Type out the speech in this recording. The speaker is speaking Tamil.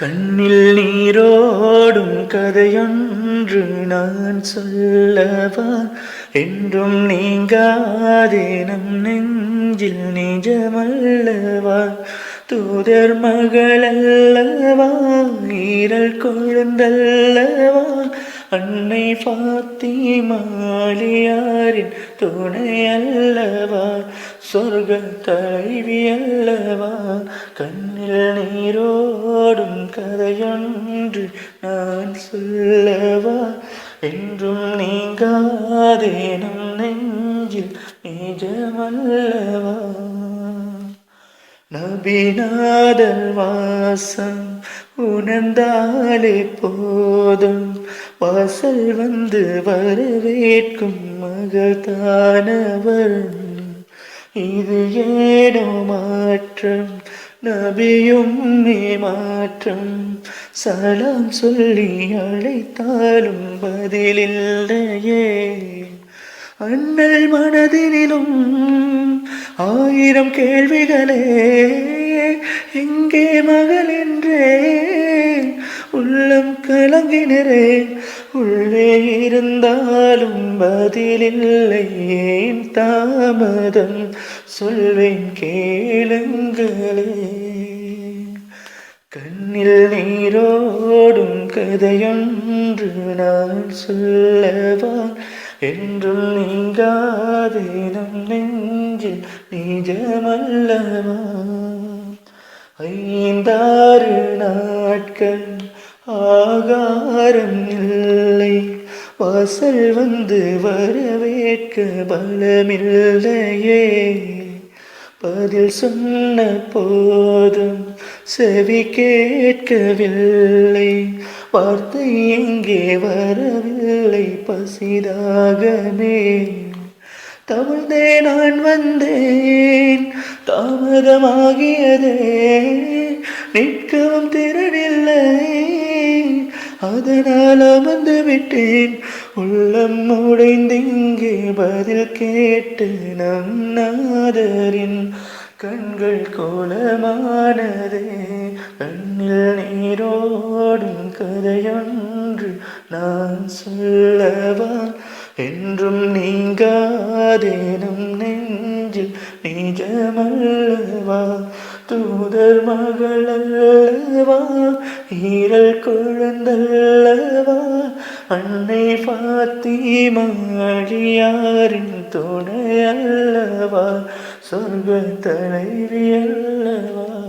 கண்ணில் நீரோடும் கதையொன்று நான் சொல்லவா? என்றும் நீங்காதே நம் நெஞ்சில் நிஜமல்லவா? தூதர் மகளல்லவா? ஈரல் கொழுந்தல்லவா? அன்னை பாத்திமாலியாரின் துணை அல்லவா சொர்க்க தலைவி அல்லவா கண்ணில் நீரோடும் கதையொன்று நான் சொல்லவா? என்றும் நீங்காதே நம் நெஞ்சில் நிஜமல்லவா? நபிநாதல் வாசம் உணர்ந்தாலே போதும். வாசல் வந்து வரவேற்கும் மகள் இது ஏனோ மாற்றம் நபியும் மாற்றம். சலாம் சொல்லி அழைத்தாலும் பதிலில்லையே. அண்ணல் மனதினிலும் ஆயிரம் கேள்விகளே எங்கே மகள் என்றே உள்ளம் கலங்கினரேன் உள்ளே இருந்தாலும் பதிலில்லை ஏன் தாமதம் சொல்வேன் கேளுங்களே. கண்ணில் நீரோடும் கதையொன்று நான் சொல்லவான் என்றும் நீங்காதே நம் நெஞ்சில் நிஜமல்லவா? ஐந்தாறு நாட்கள் ஆகாரம் இல்லை. வாசல் வந்து வரவேற்க பலமில்லையே. பதில் சொன்ன போதும் செவி கேட்கவில்லை. வார்த்தை எங்கே வரவில்லை? பசிதாகமே தவழ்ந்தே நான் வந்தேன் தாமதமாகியதே. நிற்கவும் திறனில்லை அதனால் அமர்ந்து விட்டேன். உள்ளம் உடைந்திங்கே பதில் கேட்டு நம் நாதரின் கண்கள் கோலமானதே. கண்ணில் நீரோடும் கதையொன்று நான் சொல்லவா? என்றும் நீங்காதேனும் நெஞ்சில் நிஜமல்லவா? தூதர் மகளல்லவா ஈரல் குழந்தல்லவா? அன்னை பாத்திமாழியாரின் துணை அல்லவா? சொர்க்க தலைவி அல்லவா?